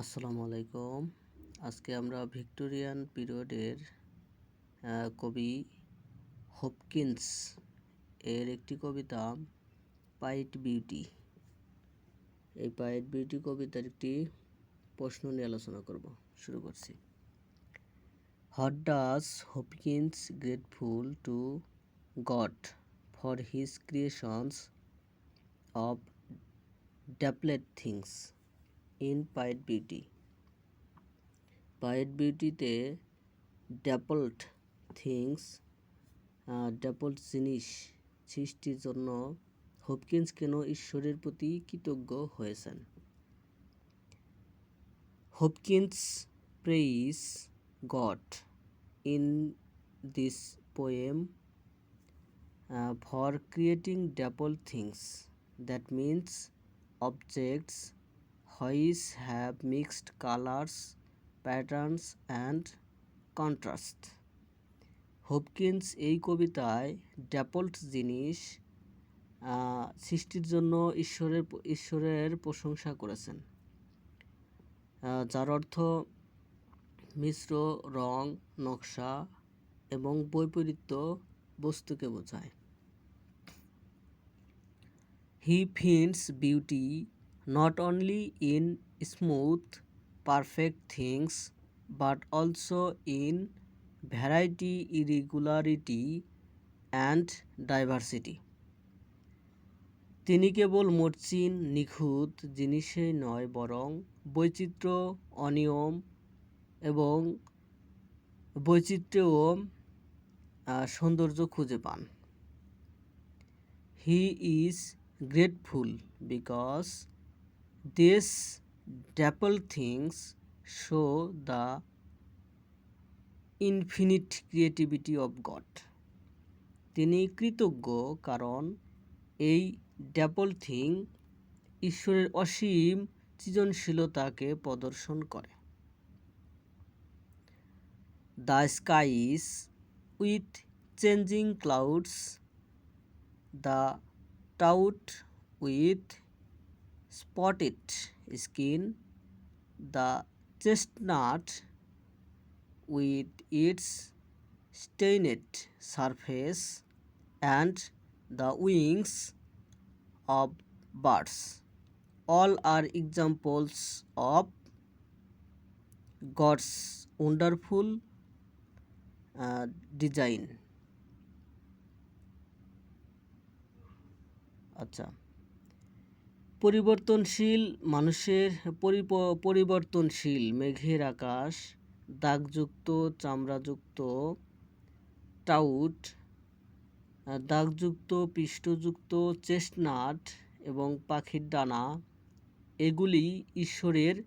আসসালামু আলাইকুম। আজকে আমরা ভিক্টোরিয়ান পিরিয়ডের কবি হপকিন্স এর একটি কবিতা, পাইট বিউটি। এই পাইট বিউটি কবিতার একটি প্রশ্ন নিয়ে আলোচনা করব, শুরু করছি। What does Hopkins grateful to God for his creations of dappled things in Pied Beauty Pied বিউটিতে dappled things dappled জিনিস, সৃষ্টির জন্য হপকিন্স কেন ঈশ্বরের প্রতি কৃতজ্ঞ হয়েছেন? Hopkins praise God in this poem for creating dapple things that means objects which have mixed colours patterns and contrast. Hopkins এই কবিতায় ড্যাপল্ট জিনিস সৃষ্টির জন্য ঈশ্বরের ঈশ্বরের প্রশংসা করেছেন। যার অর্থ মিশ্র, রং, নকশা এবং বৈপরীত্য বস্তুকে বোঝায়। হি finds beauty not only in smooth, perfect things, but also in variety, irregularity, and diversity. তিনি কেবল মসৃণ নিখুঁত জিনিসেই নয় বরং বৈচিত্র্য অনিয়ম এবং বৈচিত্র্যও সৌন্দর্য খুঁজে পান he is grateful because these dapple things show the infinite creativity of God. তিনি কৃতজ্ঞ কারণ এই ড্যাপল থিং ঈশ্বরের অসীম সৃজনশীলতাকে প্রদর্শন করে the skies with changing clouds the tout with spotted skin, the chestnut with its stained surface, and the wings of birds. All are examples of God's wonderful uh, design. আচ্ছা পরিবর্তনশীল মানুষের পরিপ- পরিবর্তনশীল মেঘের আকাশ, দাগযুক্ত, চামড়াযুক্ত, tout, দাগযুক্ত, পৃষ্ঠযুক্ত chestnut এবং পাখির ডানা, এগুলি ঈশ্বরের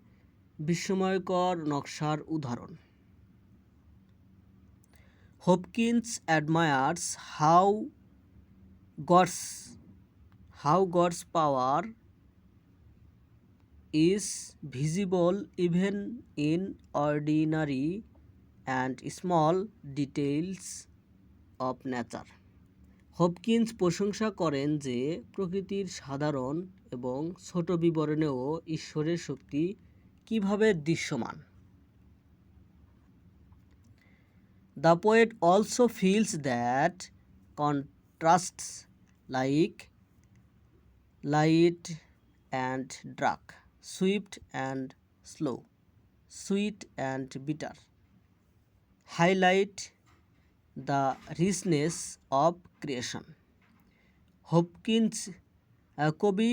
বিস্ময়কর নকশার উদাহরণ। Hopkins admires how God's how God's power is visible even in ordinary and small details of nature. Hopkins প্রশংসা করেন যে প্রকৃতির সাধারণ এবং ছোট বিবরণেও ঈশ্বরের শক্তি কীভাবে দৃশ্যমান the poet also feels that contrasts like light and dark, swift and slow, sweet and bitter. Highlight the richness of creation. Hopkins কবি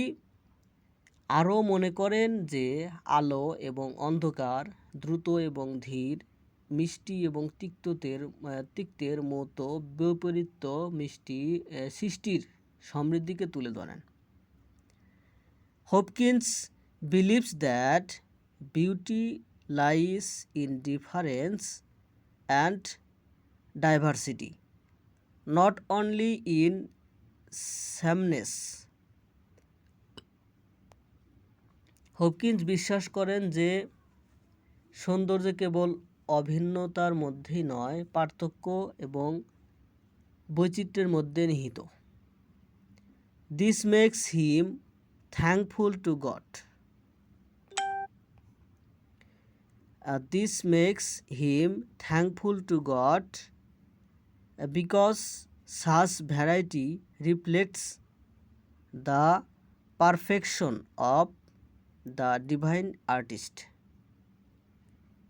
আরও মনে করেন যে আলো এবং অন্ধকার দ্রুত এবং ধীর, মিষ্টি এবং তিক্ততের তিক্তের মতো বিপরীত মিষ্টি সৃষ্টির সমৃদ্ধিকে তুলে ধরেন। Hopkins believes that beauty lies in difference and diversity not only in sameness Hopkins বিশ্বাস করেন যে সৌন্দর্য কেবল অভিন্নতার মধ্যেই নয়, পার্থক্য এবং বৈচিত্র্যের মধ্যে নিহিত। This makes him thankful to God Uh, makes him thankful to God uh, because such variety reflects the perfection of the divine artist.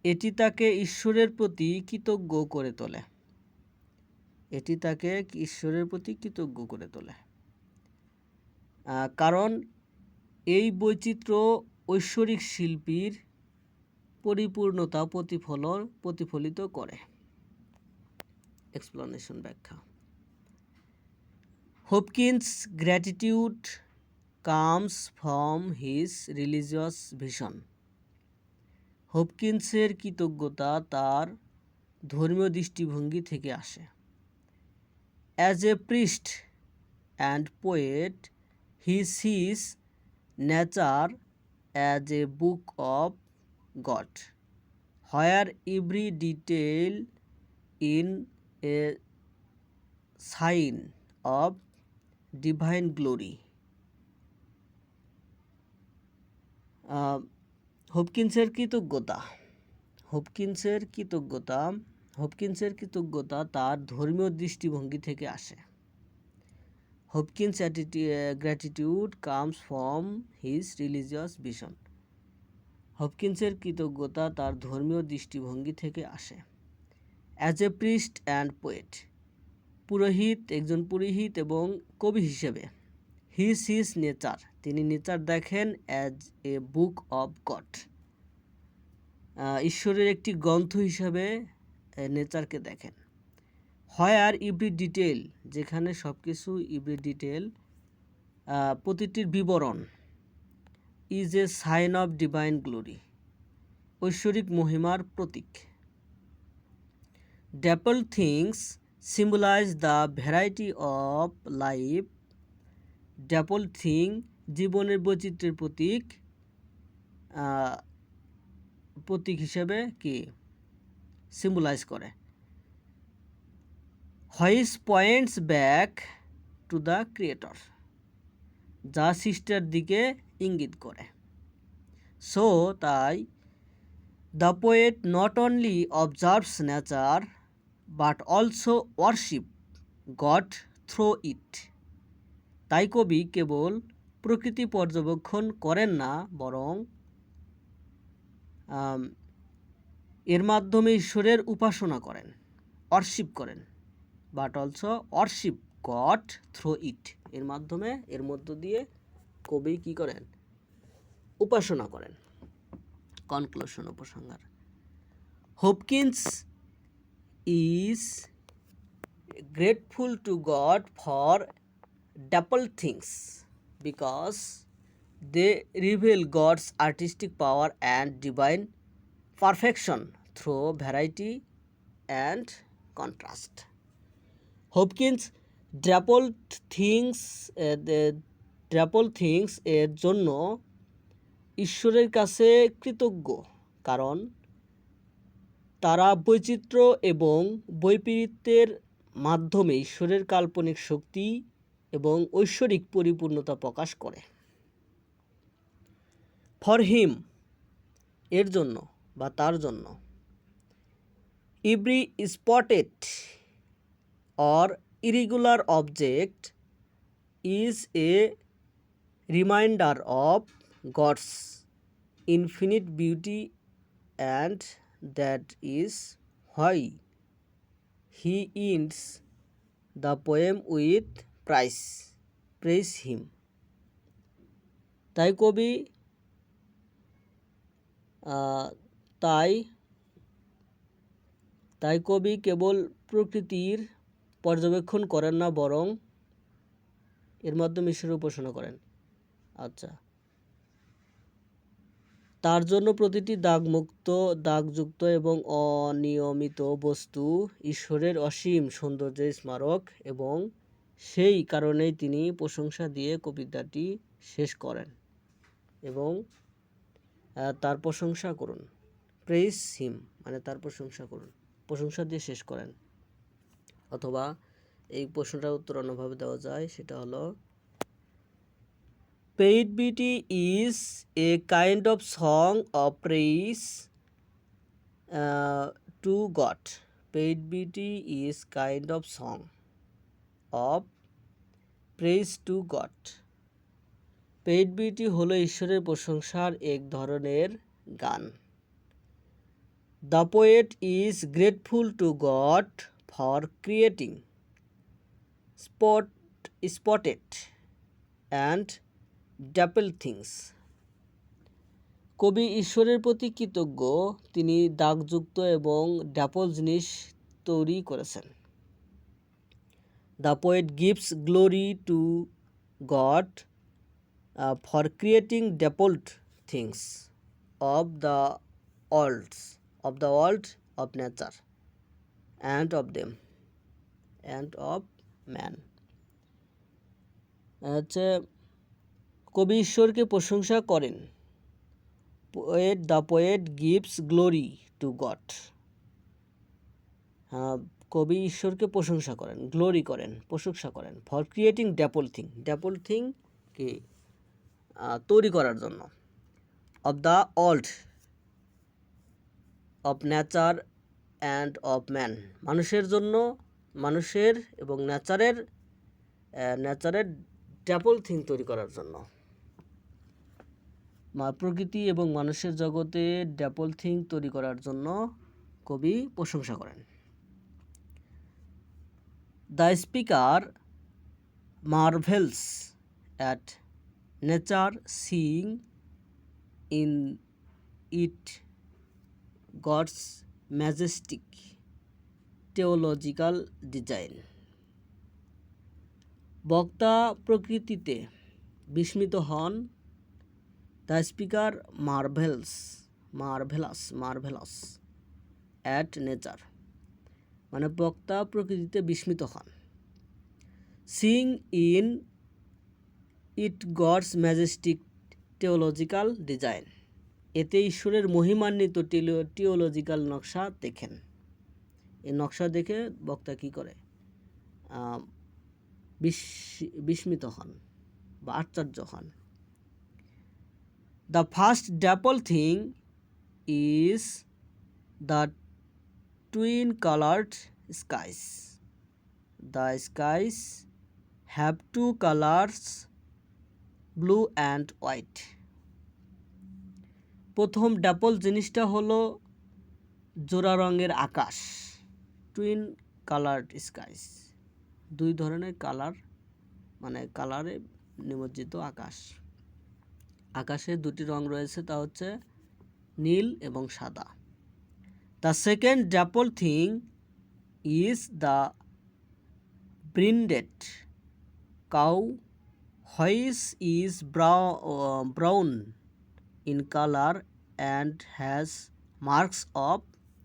এটি তাকে ঈশ্বরের প্রতি কৃতজ্ঞ করে তোলে এটি তাকে ঈশ্বরের প্রতি কৃতজ্ঞ করে তোলে কারণ এই বৈচিত্র্য ঐশ্বরিক শিল্পীর পরিপূর্ণতা প্রতিফলন প্রতিফলিত করে। এক্সপ্লানেশন ব্যাখ্যা। Hopkins gratitude comes from his religious vision হপকিন্সের কৃতজ্ঞতা তার ধর্মীয় দৃষ্টিভঙ্গি থেকে আসে। As a priest and poet he sees nature as a book of God where every detail in a sign of divine glory হপকিন্সের কৃতজ্ঞতা। হপকিন্সের কৃতজ্ঞতা হপকিন্সের কৃতজ্ঞতা তার ধর্মীয় দৃষ্টিভঙ্গি থেকে আসে। Hopkins gratitude comes from his religious vision হপকিন্সের কৃতজ্ঞতা তার ধর্মীয় দৃষ্টিভঙ্গি থেকে আসে। As a priest and poet পুরোহিত, একজন পুরোহিত এবং কবি হিসেবে হিস হিস নেচার তিনি নেচার দেখেন as a book of God ঈশ্বরের একটি গ্রন্থ হিসাবে নেচারকে দেখেন। হোয়ার ইভরি ডিটেল যেখানে সব কিছু ইভরি ডিটেল প্রতিটির বিবরণ। Is a sign of divine glory ঐশ্বরিক মহিমার প্রতীক dapple things symbolize the variety of life dapple thing জীবনের বৈচিত্র্যের প্রতীক প্রতীক হিসেবে কি সিম্বলাইজ করে which points back to the creator যা সৃষ্টার দিকে ইঙ্গিত করে। সো তাই the poet not only observes nature but also worship God through it তাই কবি কেবল প্রকৃতি পর্যবেক্ষণ করেন না, বরং এর মাধ্যমে ঈশ্বরের উপাসনা করেন অর্শিপ করেন but also worship God through it এর মাধ্যমে, এর মধ্য দিয়ে কবি কি করেন? উপাসনা করেন। কনক্লুশন উপসংহার। Hopkins is grateful to God for dapple things because they reveal God's artistic power and divine perfection through variety and contrast Hopkins dapple things dapple things এর জন্য ঈশ্বরের কাছে কৃতজ্ঞ, কারণ তারা বৈচিত্র্য এবং বৈপরীত্যের মাধ্যমে ঈশ্বরের কাল্পনিক শক্তি এবং ঐশ্বরিক পরিপূর্ণতা প্রকাশ করে। ফর হিম, এর জন্য বা তার জন্য। Every spotted or irregular object is a reminder of God's infinite beauty and that is why he ends the poem with praise praise him. তাই কবি তাই তাই কবি কেবল প্রকৃতির পর্যবেক্ষণ করেন না, বরং এর মাধ্যমে ঈশ্বরের উপাসনা করেন। আচ্ছা। তার জন্য প্রতিটি দাগমুক্ত, দাগযুক্ত এবং অনিয়মিত বস্তু ঈশ্বরের অসীম সৌন্দর্যের স্মারক এবং সেই কারণেই তিনি প্রশংসা দিয়ে কবিতাটি শেষ করেন এবং তার প্রশংসা করুন। প্রেস হিম মানে তার প্রশংসা করুন। প্রশংসা দিয়ে শেষ করেন। অথবা এই প্রশ্নটার উত্তর অন্যভাবে দেওয়া যায়, সেটা হলো pied beauty is a kind of song of praise to God pied beauty is kind of song of praise to God pied beauty হলো ঈশ্বরের প্রশংসার এক ধরনের গান। The poet is grateful to God for creating spot spotted and dapple things কবি ঈশ্বরের প্রতি কৃতজ্ঞ, তিনি দাগযুক্ত এবং ড্যাপল জিনিস তৈরি করেছেন। The poet gives glory to God for creating dappled things of the worlds of the world of nature and of them and of man হচ্ছে কবি ঈশ্বরকে প্রশংসা করেন। Poet the poet gives glory to God কবি ঈশ্বরকে প্রশংসা করেন glory করেন, প্রশংসা করেন for creating dapple thing dapple thing থিংকে তৈরি করার জন্য। Of the world of nature and of man মানুষের জন্য, মানুষের এবং নেচারের নেচারের ড্যাপল থিং তৈরি করার জন্য। প্রকৃতি এবং মানুষের জগতে ড্যাপল থিং তৈরি করার জন্য কবি প্রশংসা করেন। The speaker marvels at nature seeing in it God's majestic teleological design বক্তা প্রকৃতিতে বিস্মিত হন the speaker marvels, marvellous marvellous, at nature মানে বক্তা প্রকৃতিতে বিস্মিত হন। Seeing in it God's majestic teleological design. এতে ঈশ্বরের মহিমান্বিত টিওলজিক্যাল নকশা দেখেন। এই নকশা দেখে বক্তা কী করে? বিস্মিত হন বা আশ্চর্য হন। The first dapple thing is the twin coloured skies. The skies have two colors, blue and white. প্রথম ড্যাপল জিনিসটা হলো জোড়া রঙের আকাশ টুইন কালার্ড স্কাইস দুই ধরনের কালার মানে কালারে নিমজ্জিত আকাশ আকাশে দুটি রং রয়েছে, তা হচ্ছে নীল এবং সাদা। The second dapple thing is the brinded cow which is brown in colour and has marks of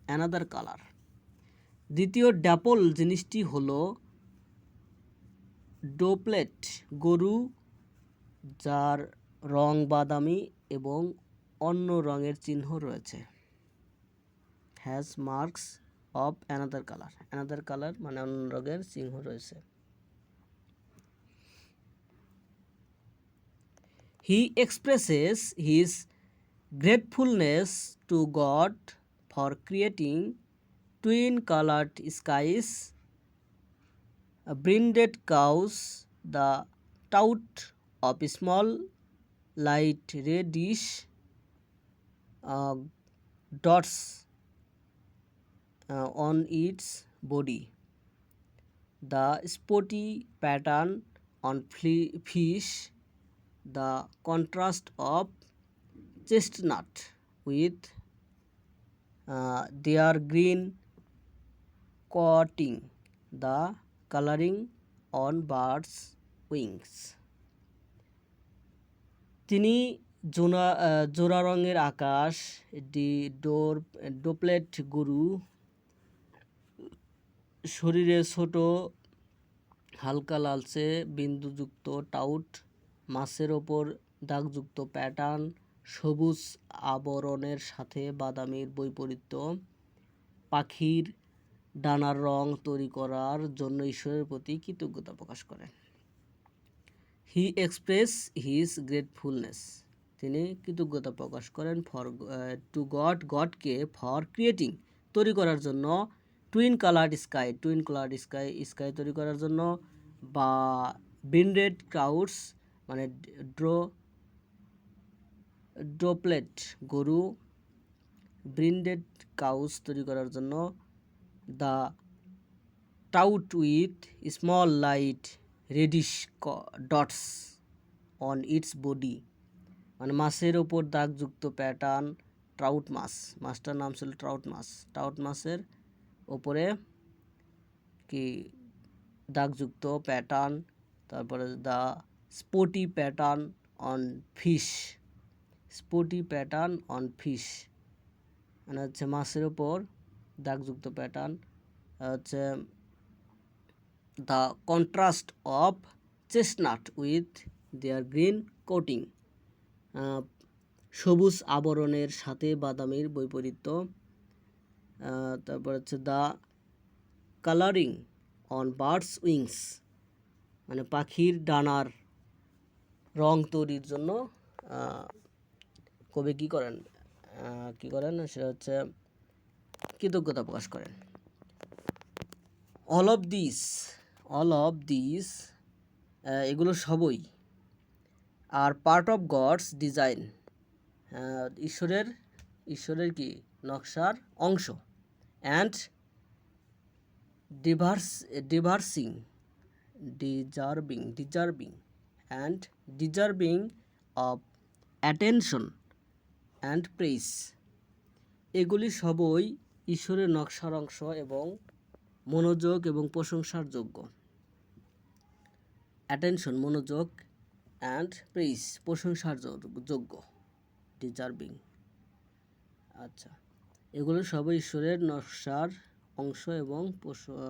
another colour দ্বিতীয় ড্যাপল জিনিসটি হলো ডোপলেট গরু যার রং বাদামি এবং অন্য রঙের চিহ্ন রয়েছে। Has marks of another colour another colour মানে অন্য রঙের চিহ্ন রয়েছে। He expresses his gratefulness to God for creating twin coloured skies brinded cows the tout of small light reddish uh, dots uh, on its body. The spotty pattern on fish the contrast of chestnut with uh, their green coating the coloring on birds wings. তিনি জোনা জোড়া রঙের আকাশ D ডোর, ডোপলেট গরু, শরীরে ছোট, হালকা লালচে, বিন্দুযুক্ত tout, মাছের ওপর দাগযুক্ত প্যাটার্ন, সবুজ আবরণের সাথে বাদামির বৈপরীত্য, পাখির ডানার রং তৈরি করার জন্য ঈশ্বরের প্রতি কৃতজ্ঞতা প্রকাশ করেন। হি এক্সপ্রেস হিজ গ্রেটফুলনেস তিনি কৃতজ্ঞতা প্রকাশ করেন ফর টু গড গডকে ফর ক্রিয়েটিং তৈরি করার জন্য twin coloured sky twin coloured sky sky তৈরি করার জন্য, বা বিনরেড ক্রাউডস মানে ড্রো ড্রোপ্লেট গরু ব্রিন্ডেড কাউস তৈরি করার জন্য the tout with small light reddish dots on its body মানে মাছের ওপর দাগযুক্ত প্যাটার্ন ট্রাউট মাছ। মাছটার নাম ছিল ট্রাউট মাছ। ট্রাউট মাছের ওপরে কি, দাগযুক্ত প্যাটার্ন তারপরে the spotty pattern on fish spotty pattern on fish মানে হচ্ছে মাছের ওপর দাগযুক্ত প্যাটার্ন হচ্ছে the contrast of chestnut with their green coating সবুজ আবরণের সাথে বাদামির বৈপরীত্য। তারপর হচ্ছে the colouring on birds wings মানে পাখির ডানার রং তৈরির জন্য কবি কী করেন? কী করেন? সেটা হচ্ছে কৃতজ্ঞতা প্রকাশ করেন। All of this all of this এগুলো সবই are part of God's design ঈশ্বরের ঈশ্বরের কি? নকশার অংশ and diverse diversing deserving deserving and deserving of attention and praise এগুলি সবই ঈশ্বরের নকশার অংশ এবং মনোযোগ এবং প্রশংসার যোগ্য। অ্যাটেনশন মনোযোগ অ্যান্ড প্রেস প্রশংসার যোগ- যোগ্য ডিজার্ভিং আচ্ছা এগুলো সবই ঈশ্বরের নকশার অংশ এবং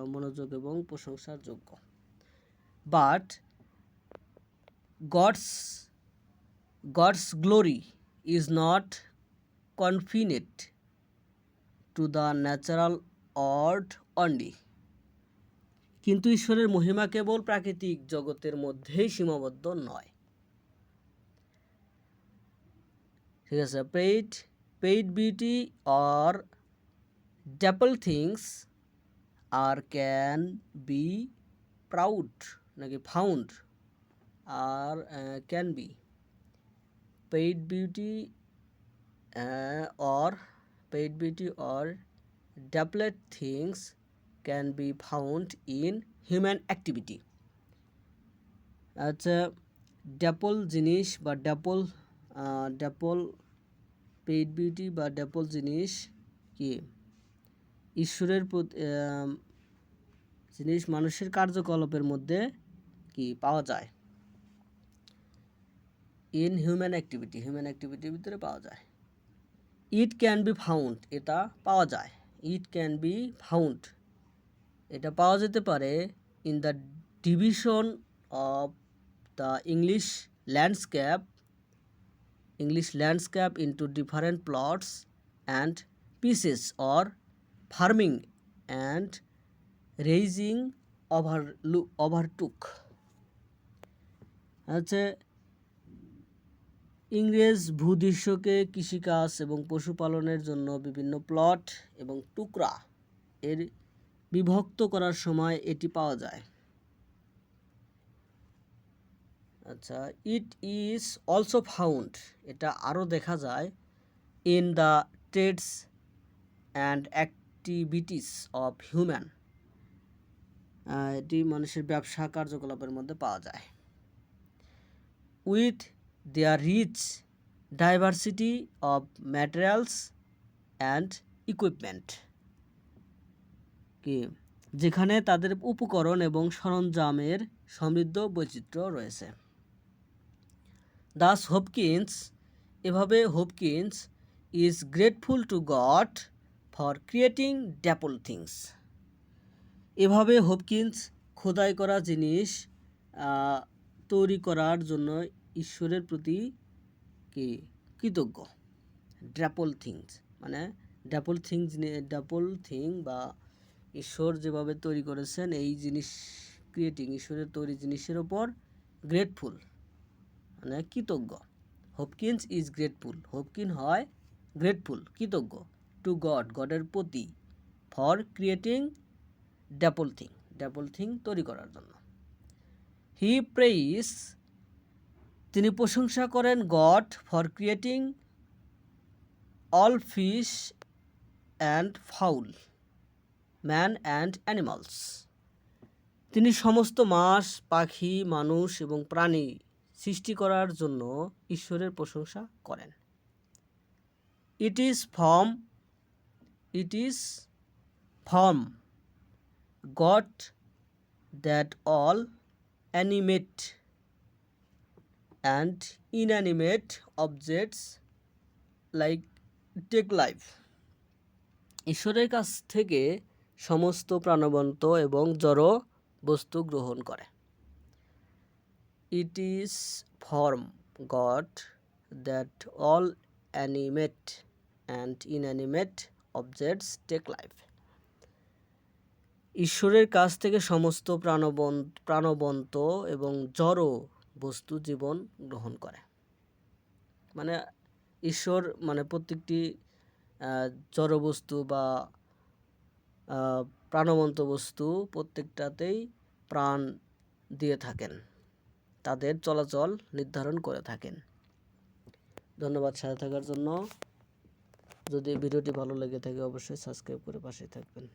মনোযোগ এবং প্রশংসার যোগ্য। But God's God's glory is not confined to the natural world only কিন্তু ঈশ্বরের মহিমা কেবল প্রাকৃতিক জগতের মধ্যেই সীমাবদ্ধ নয়। ঠিক আছে pied pied beauty or dapple things R can be proud নাকি found R can be pied beauty or, paid beauty or dappled things can be found in human activity. আচ্ছা ড্যাপল জিনিস বা ড্যাপল ড্যাপল পেইড বিউটি বা dapple জিনিস কি? ঈশ্বরের জিনিস মানুষের কার্যকলাপের মধ্যে কি পাওয়া যায়? ইন হিউম্যান অ্যাক্টিভিটি হিউম্যান অ্যাক্টিভিটির ভিতরে পাওয়া যায়। ইট ক্যান বি ফাউন্ড এটা পাওয়া যায়। ইট ক্যান বি ফাউন্ড এটা পাওয়া যেতে পারে in the division of the English landscape English landscape into different plots and pieces or farming and raising over লু ওভারটুক হচ্ছে ইংরেজ ভূদৃশ্যকে কৃষিকাজ এবং পশুপালনের জন্য বিভিন্ন প্লট এবং টুকরা এর বিভক্ত করার সময় এটি পাওয়া যায়। আচ্ছা ইট ইজ অলসো ফাউন্ড এটা আরও দেখা যায় in the trades and activities of human এটি মানুষের ব্যবসা কার্যকলাপের মধ্যে পাওয়া যায়। With their rich diversity of materials and equipment কি? যেখানে তাদের উপকরণ এবং সরঞ্জামের সমৃদ্ধ বৈচিত্র্য রয়েছে। দাস হোপকিন্স, এভাবে Hopkins is grateful to God for creating dapple things এভাবে হোপকিন্স খোদাই করা জিনিস তৈরি করার জন্য ঈশ্বরের প্রতি কি? কৃতজ্ঞ। ড্যাপল থিংস মানে ড্যাপল থিংস ড্যাপল থিং বা ঈশ্বর যেভাবে তৈরি করেছেন, এই জিনিস ক্রিয়েটিং ঈশ্বরের তৈরি জিনিসের ওপর গ্রেটফুল মানে কৃতজ্ঞ। হপকিন্স ইজ গ্রেটফুল হপকিন হয় গ্রেটফুল কৃতজ্ঞ। টু গড গডের প্রতি for creating dapple thing dapple thing তৈরি করার জন্য। হি প্রেইস তিনি প্রশংসা করেন God for creating all fish and fowl man and animals. তিনি সমস্ত মাস পাখি, মানুষ এবং প্রাণী সৃষ্টি করার জন্য ঈশ্বরের প্রশংসা করেন। It is from it is from God that all animate and inanimate objects like take life ঈশ্বরের কাছ থেকে সমস্ত প্রাণবন্ত এবং জড় বস্তু গ্রহণ করে। It is from God that all animate and inanimate objects take life ঈশ্বরের কাছ থেকে সমস্ত প্রাণবন্ত প্রাণবন্ত এবং জড় বস্তু জীবন গ্রহণ করে। মানে ঈশ্বর মানে প্রত্যেকটি আহ, জড় বস্তু বা প্রাণবন্ত বস্তু প্রত্যেকটাতেই প্রাণ দিয়ে থাকেন। তাদের চলাচল নির্ধারণ করে থাকেন। ধন্যবাদ সাথে থাকার জন্য। যদি ভিডিওটি ভালো লেগে থাকে, অবশ্যই সাবস্ক্রাইব করে পাশে থাকবেন।